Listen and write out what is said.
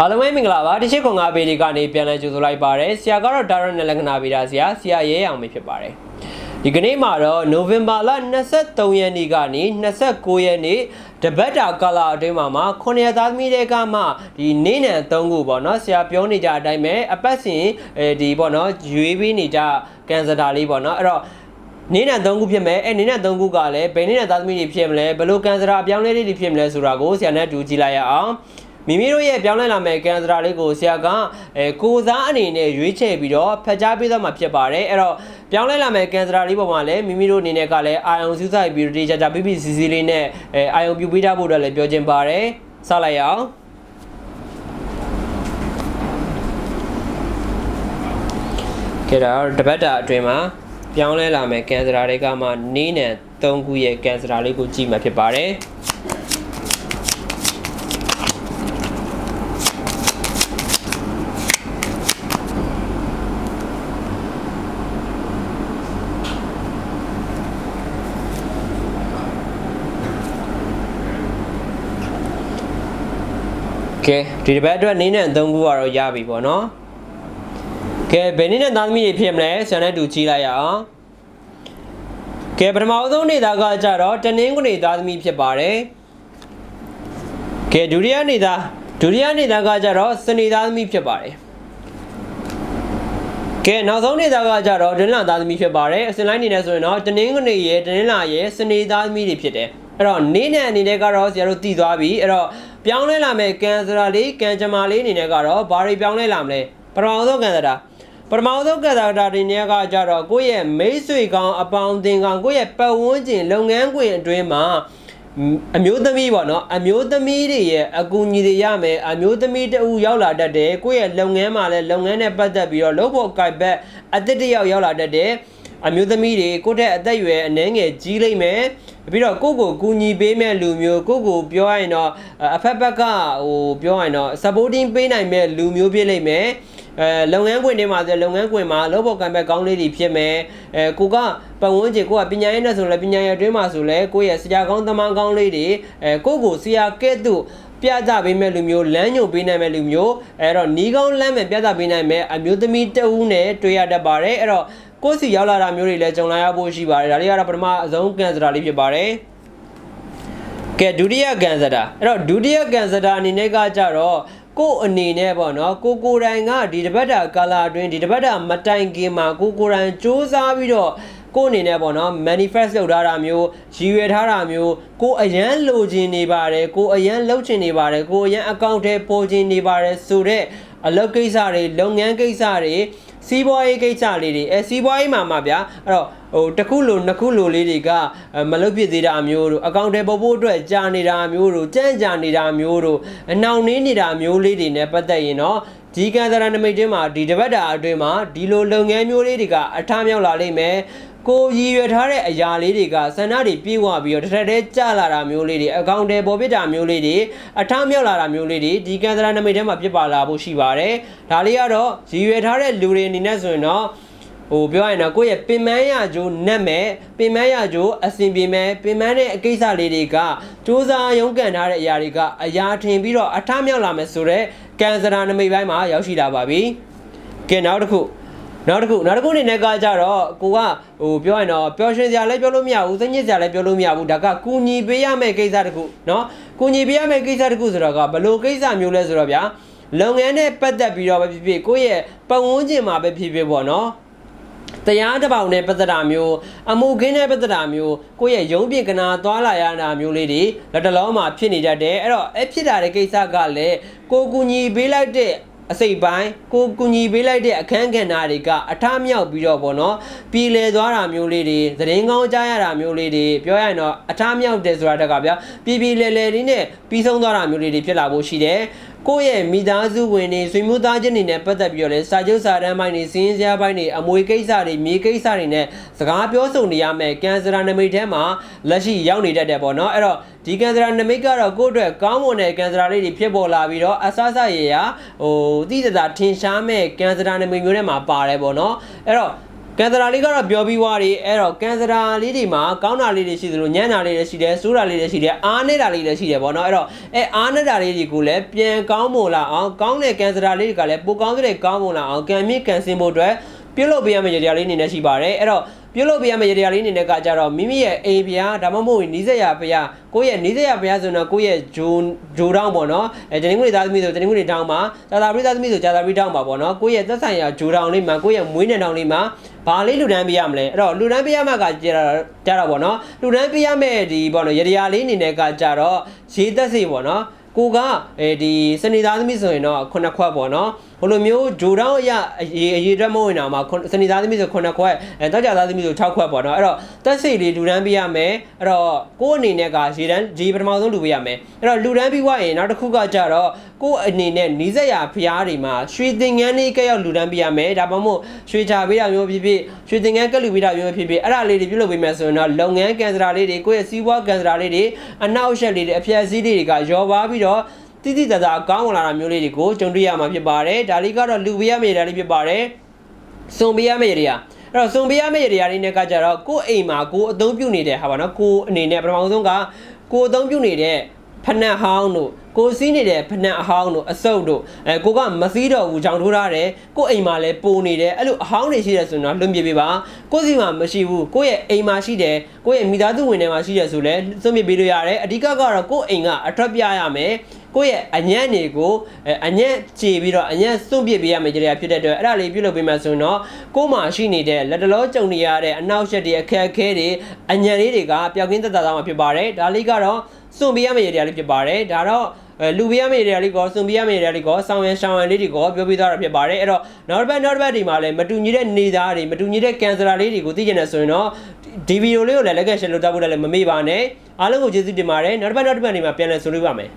အားလုံးပဲမင်္ဂလာပါဒီရှိခွန်ငါပေဒီကနေပြန်လည်ကြိုဆိုလိုက်ပါတယ်ဆရာကတော့ဒါရနဲ့လက္ခဏာဗေဒဆရာဆရာရဲအောင်ပဲဖြစ်ပါတယ်ဒီကနေ့မှာတော့နိုဝင်ဘာလ23ရက်နေ့ကနေ29ရက်နေ့တပတ်တာကာလအတွင်းမှာမှာ9ရက်သားသမီးတွေကမှဒီနေနံ3ခုပေါ့နော်ဆရာပြောနေကြအတိုင်းပဲအပတ်စဉ်အဲဒီပေါ့နော်ရွေးပေးနေကြကန်စတာလေးပေါ့နော်အဲ့တော့နေနဲ့3ခုဖြစ်မယ်အဲနေနဲ့3ခုကလည်းဘယ်နေနဲ့သားသမီးတွေဖြစ်မလဲဘယ်လိုကန်စရာအပြောင်းလဲလေးတွေဖြစ်မလဲဆိုတာကိုဆရာနဲ့တူကြည့်လိုက်ရအောင် မိမိတို့ရဲ့ပြောင်းလဲလာမယ့်ကန်စရာလေးကိုဆရာကအဲကိုစားအနေနဲ့ရွေးချယ်ပြီးတော့ဖတ်ကြားပေးသွားမှာဖြစ်ပါတယ်အဲ့တော့ပြောင်းလဲလာမယ့်ကန်စရာလေးပေါ်မှာလည်းမိမိတို့အနေနဲ့ကလည်းအာယုံစူးစိုက်ပြီးတော့တေချာချာပြပြစီစီလေးနဲ့အဲအာယုံပြပေးထားဖို့အတွက်လည်းပြောချင်ပါတယ်စလိုက်ရအောင်ကဲဒါတော့တပတ်တာအတွင်းမှာပြောင်းလဲလာမယ့်ကန်စရာတွေကမှနေနဲ့3ခုရဲ့ကန်စရာလေးကိုကြည့်မှာဖြစ်ပါတယ်ကဲ ဒီတစ်ပတ်အတွက်နေနဲ့3ခုကတော့ရပြီပေါ့နော်ကဲဘယ်နည်းနဲ့သားသမီးတွေဖြစ်မလဲဆရာနဲ့တူကြည့်လိုက်ရအောင်ကဲပထမအဆုံးနေသားကကြတော့တနင်္ဂနွေသားသမီးဖြစ်ပါတယ်ကဲဒုတိယနေသားဒုတိယနေသားကကြတော့စနေသားသမီးဖြစ်ပါတယ်ကဲနောက်ဆုံးနေသားကကြတော့ဒင်းလာသားသမီးဖြစ်ပါတယ်အစင်လိုက်နေနေဆိုရင်တော့တနင်္ဂနွေရဲ့တနင်္လာရဲ့စနေသားသမီးတွေဖြစ်တယ်အဲ့တော့နေနဲ့အနေနဲ့ကတော့ဆရာတို့တည်သွားပြီအဲ့တော့ ပြောင်းလဲလာမယ့်ကန်စရာလေးကန်ကြမာလေးအနေနဲ့ကတော့ဘာတွေပြောင်းလဲလာမလဲပထမဆုံးကန်စရာပထမဆုံးကတာတာတွေနဲ့ကကြတော့ကိုယ့်ရဲ့မိတ်ဆွေကောင်အပေါင်းအသင်းကောင်ကိုယ့်ရဲ့ပတ်ဝန်းကျင်လုပ်ငန်းခွင်အတွင်းမှာအမျိုးသမီးပေါ့နော်အမျိုးသမီးတွေရဲ့အကူအညီတွေရမယ်အမျိုးသမီးတအူရောက်လာတတ်တယ်ကိုယ့်ရဲ့လုပ်ငန်းမှာလည်းလုပ်ငန်းနဲ့ပတ်သက်ပြီးတော့လုပ်ဖို့ကြိုက်ဘက်အသစ်တစ်ယောက်ရောက်လာတတ်တယ်အမျိုးသမီးတွေကိုယ့်တဲ့အသက်အရွယ်အနှဲငယ်ကြီးလိမ့်မယ် ပြီးတော့ကိုယ့်ကိုကူညီပေးမဲ့လူမျိုးကိုယ့်ကိုပြောရရင်တော့အဖက်ဘက်ကဟိုပြောရရင်တော့ supporting ပေးနိုင်မဲ့လူမျိုးဖြစ်လိမ့်မယ်အဲလုပ်ငန်းခွင်တွေမှာဆိုလုပ်ငန်းခွင်မှာလုပ်ဖို့ကံပဲကောင်းလေးတွေဖြစ်မယ်အဲကိုကပတ်ဝန်းကျင်ကိုကပညာရေးနဲ့ဆိုလည်းပညာရေးအတွင်းမှာဆိုလည်းကိုယ့်ရဲ့ဆရာကောင်းသမားကောင်းလေးတွေအဲကိုကိုဆရာကဲ့သို့ပြကြပေးမဲ့လူမျိုးလမ်းညွန်ပေးနိုင်မဲ့လူမျိုးအဲ့တော့နီးကောင်းလမ်းမဲ့ပြကြပေးနိုင်မဲ့အမျိုးသမီးတဦးနဲ့တွေ့ရတတ်ပါတယ်အဲ့တော့ ကိုယ့်စီရောက်လာတာမျိုးတွေလည်းကြုံလာရဖို့ရှိပါတယ်ဒါလေးကတော့ပထမအဆုံးကန်စတာလေးဖြစ်ပါတယ်ကဲဒုတိယကန်စတာအဲ့တော့ဒုတိယကန်စတာအနေနဲ့ကကြတော့ကို့အနေနဲ့ပေါ့နော်ကိုကိုတိုင်ကဒီတပတ်တာကာလာအတွင်းဒီတပတ်တာမတိုင်ခင်မှာကိုကိုတိုင်စူးစမ်းပြီးတော့ကိုအနေနဲ့ပေါ့နော် manifest လုပ်ထားတာမျိုးရည်ရွယ်ထားတာမျိုးကိုအရန်လိုချင်နေပါတယ်ကိုအရန်လှုပ်ချင်နေပါတယ်ကိုအရန်အကောင့်ထဲပေါ်ချင်နေပါတယ်ဆိုတော့အလုပ်ကိစ္စတွေလုပ်ငန်းကိစ္စတွေ စီးပွားရေးကိစ္စလေးတွေအဲစီးပွားရေးမှာမှာဗျာအဲ့တော့ဟိုတစ်ခုလိုနှစ်ခုလိုလေးတွေကမလုပ်ဖြစ်သေးတာမျိုးတို့အကောင့်ထဲပေါ်ဖို့အတွက်ကြာနေတာမျိုးတို့ကြမ်းကြာနေတာမျိုးတို့အနှောင်နှင်းနေတာမျိုးလေးတွေနဲ့ပတ်သက်ရင်တော့ဒီကန်သရနမိတ်တင်းမှာဒီတပတ်တာအတွင်းမှာဒီလိုလုပ်ငန်းမျိုးလေးတွေကအထားမြောက်လာလိမ့်မယ် ကိုရည်ရွယ်ထားတဲ့အရာလေးတွေကစန္ဒတွေပြေဝပြီးတော့တစ်ထက်တည်းကျလာတာမျိုးလေးတွေအကောင့်တွေပေါ်ပြတာမျိုးလေးတွေအထမြောက်လာတာမျိုးလေးတွေဒီကန်သရနမိတ်ထဲမှာဖြစ်ပါလာဖို့ရှိပါတယ်ဒါလေးကတော့ရည်ရွယ်ထားတဲ့လူတွေအနေနဲ့ဆိုရင်တော့ဟိုပြောရရင်တော့ကိုယ့်ရဲ့ပင်မရကြိုးနက်မဲ့ပင်မရကြိုးအစင်ပြေမဲ့ပင်မတဲ့အကိစ္စလေးတွေကစူးစမ်းရုန်းကန်ထားတဲ့အရာတွေကအရာထင်ပြီးတော့အထမြောက်လာမယ်ဆိုတော့ကန်စရာနမိတ်ပိုင်းမှာရောက်ရှိလာပါပြီကဲနောက်တစ်ခု နောက်တစ်ခုနောက်တစ်ခုအနေနဲ့ကကြတော့ကိုကဟိုပြောရင်တော့ပျော်ရွှင်စရာလည်းပြောလို့မရဘူးစိတ်ညစ်စရာလည်းပြောလို့မရဘူးဒါကကူညီပေးရမယ့်ကိစ္စတစ်ခုเนาะကူညီပေးရမယ့်ကိစ္စတစ်ခုဆိုတော့ကဘယ်လိုကိစ္စမျိုးလဲဆိုတော့ဗျာလုပ်ငန်းနဲ့ပတ်သက်ပြီးတော့ပဲဖြစ်ဖြစ်ကိုယ့်ရဲ့ပတ်ဝန်းကျင်မှာပဲဖြစ်ဖြစ်ပေါ့နော်တရားတစ်ပေါက်နဲ့ပတ်သက်တာမျိုးအမှုခင်းနဲ့ပတ်သက်တာမျိုးကိုယ့်ရဲ့ရုံးပြင်ကနာသွားလာရတာမျိုးလေးတွေလက်တလုံးမှာဖြစ်နေတတ်တယ်အဲ့တော့အဲ့ဖြစ်တာတဲ့ကိစ္စကလည်းကိုကူညီပေးလိုက်တဲ့ အစိတ်ပိုင်းကိုကူညီပေးလိုက်တဲ့အခန်းကဏ္ဍတွေကအထမြောက်ပြီးတော့ဗောနော်ပြည်လဲသွားတာမျိုးလေးတွေသတင်းကောင်းကြားရတာမျိုးလေးတွေပြောရရင်တော့အထမြောက်တယ်ဆိုတာတက်ကဗျာပြည်ပြည်လဲလဲလေးနဲ့ပြီးဆုံးသွားတာမျိုးလေးတွေဖြစ်လာဖို့ရှိတယ် ကိုယ့်ရဲ့မိသားစုဝင်တွေဆွေမျိုးသားချင်းတွေနဲ့ပတ်သက်ပြီးတော့လဲစာချုပ်စာတမ်းပိုင်းတွေစီးရင်စရာပိုင်းတွေအမွေကိစ္စတွေမြေကိစ္စတွေနဲ့စကားပြောဆိုနေရမယ်ကန်စရာနမိတ်ထဲမှာလက်ရှိရောက်နေတတ်တယ်ပေါ့နော်အဲ့တော့ဒီကန်စရာနမိတ်ကတော့ကိုယ့်အတွက်ကောင်းမွန်တဲ့ကန်စရာလေးတွေဖြစ်ပေါ်လာပြီးတော့အဆအဆရေရာဟိုတိတသာထင်ရှားမဲ့ကန်စရာနမိတ်မျိုးထဲမှာပါတယ်ပေါ့နော်အဲ့တော့ ကန်စရာလေးကတော့ပြောပြီးွားတယ်အဲ့တော့ကန်စရာလေးတွေမှာကောင်းတာလေးတွေရှိသလိုညံ့တာလေးတွေရှိတယ်စိုးတာလေးတွေရှိတယ်အားနေတာလေးတွေရှိတယ်ပေါ့နော်အဲ့တော့အဲအားနေတာလေးတွေကိုလည်းပြန်ကောင်းမွန်လာအောင်ကောင်းတဲ့ကန်စရာလေးတွေကလည်းပိုကောင်းတဲ့ကောင်းမွန်လာအောင်ကံမြင့်ကန်စင်ဖို့အတွက်ပြုလုပ်ပေးရမယ့်ရတရားလေးအနေနဲ့ရှိပါတယ်အဲ့တော့ ပြုလုပ်ပေးရမယ့်ရတရားလေးအနေနဲ့ကကြတော့မိမိရဲ့အိမ်ဖျားဒါမှမဟုတ်နီးစက်ရဖျားကိုယ့်ရဲ့နီးစက်ရဖျားဆိုတော့ကိုယ့်ရဲ့ဂျိုဂျိုတောင်းပေါ့နော်အဲတနင်္ဂနွေသားသမီးဆိုတနင်္ဂနွေတောင်းပါသာသာပရိသတ်သမီးဆိုသာသာပရိတောင်းပါပေါ့နော်ကိုယ့်ရဲ့သက်ဆိုင်ရာဂျိုတောင်းလေးမှာကိုယ့်ရဲ့မွေးနေ့တောင်းလေးမှာဘာလေးလူတန်းပေးရမလဲအဲ့တော့လူတန်းပေးရမှာကကြတော့ကြတော့ပေါ့နော်လူတန်းပေးရမယ့်ဒီပေါ့နော်ရတရားလေးအနေနဲ့ကကြတော့ရေသက်စေပေါ့နော် ကိုကအဲဒီစနေသားသမီးဆိုရင်တော့ခုနှစ်ခွက်ပေါ့နော်ဟိုလိုမျိုးဂျိုတောင်းအရအရေးအရေးအတွက်မဟုတ်ရင်တော့မှစနေသားသမီးဆိုခုနှစ်ခွက်အဲတောက်ကြသားသမီးဆို6ခွက်ပေါ့နော်အဲ့တော့သက်စေလေးလူတန်းပေးရမယ်အဲ့တော့ကိုယ့်အနေနဲ့ကရေတန်းရေပထမဆုံးလူပေးရမယ်အဲ့တော့လူတန်းပြီးွားရင်နောက်တစ်ခုကကြတော့ ကိုယ့်အနေနဲ့နီးစက်ရဖျားတွေမှာရွှေသင်္ကန်းလေးကက်ရောက်လူတန်းပေးရမယ်ဒါမှမဟုတ်ရွှေချပေးတာမျိုးဖြစ်ဖြစ်ရွှေသင်္ကန်းကက်လူပေးတာမျိုးဖြစ်ဖြစ်အဲ့ဒါလေးတွေပြုလုပ်ပေးမယ်ဆိုရင်တော့လုပ်ငန်းကန်စရာလေးတွေကိုယ့်ရဲ့စီးပွားကန်စရာလေးတွေအနောက်အရှက်လေးတွေအပြည့်အစည်းလေးတွေကရောပါပြီးတော့တိတိတသာအကောင်းဝင်လာတာမျိုးလေးတွေကိုကြုံတွေ့ရမှာဖြစ်ပါတယ်ဒါလေးကတော့လူပေးရမယ့်ဒါလေးဖြစ်ပါတယ်စုံပေးရမယ့်နေရာအဲ့တော့စုံပေးရမယ့်နေရာလေးနဲ့ကကြတော့ကိုယ့်အိမ်မှာကိုယ်အသုံးပြုနေတဲ့ဟာပါနော်ကိုယ်အနေနဲ့ပထမဆုံးကကိုယ်အသုံးပြုနေတဲ့ဖနက်ဟောင်းတို့ကိုစီးနေတဲ့ဖနက်အဟောင်းတို့အစုပ်တို့အဲကိုကမစည်းတော့ဘူးကြောင်ထိုးထားတယ်ကိုအိမ်မှာလည်းပိုနေတယ်အဲ့လိုအဟောင်းတွေရှိတယ်ဆိုရင်တော့လွန်ပြပေးပါကိုစီမှာမရှိဘူးကိုရဲ့အိမ်မှာရှိတယ်ကိုရဲ့မိသားစုဝင်တွေမှာရှိတယ်ဆိုလည်းစွန့်ပြပေးလို့ရတယ်အဓိကကတော့ကိုအိမ်ကအထွက်ပြရမယ်ကိုယ့်ရဲ့အညံ့တွေကိုအဲအညံ့ခြေပြီးတော့အညံ့စွန့်ပစ်ပေးရမယ်ကြတဲ့ဖြစ်တဲ့အတွက်အဲ့ဒါလေးပြုလုပ်ပေးမှဆိုရင်တော့ကိုယ်မှာရှိနေတဲ့လက်တလောကြုံနေရတဲ့အနောက်ရှက်တွေအခက်အခဲတွေအညံ့လေးတွေကပျောက်ကင်းသက်သာသွားမှာဖြစ်ပါတယ်ဒါလေးကတော့စွန့်ပေးရမယ့်ရတဲ့လေးဖြစ်ပါတယ်ဒါတော့ အဲလူပေးရမယ့်ရတဲ့လေးကောစွန့်ပေးရမယ့်ရတဲ့လေးကောဆောင်းရန်ရှောင်းရန်လေးတွေကိုပြောပြသွားတာဖြစ်ပါတယ်အဲ့တော့နောက်တစ်ပတ်နောက်တစ်ပတ်ဒီမှာလည်းမတူညီတဲ့နေသားတွေမတူညီတဲ့ကန်ဆာလေးတွေကိုသိကျင်တယ်ဆိုရင်တော့ဒီဗီဒီယိုလေးကိုလည်းလက်ကရှယ်လုပ်ထားဖို့လည်းမမေ့ပါနဲ့အားလုံးကိုကျေးဇူးတင်ပါတယ်နောက်တစ်ပတ်နောက်တစ်ပတ်ဒီမှာပြန်လည်ဆွေးနွေးပါမယ်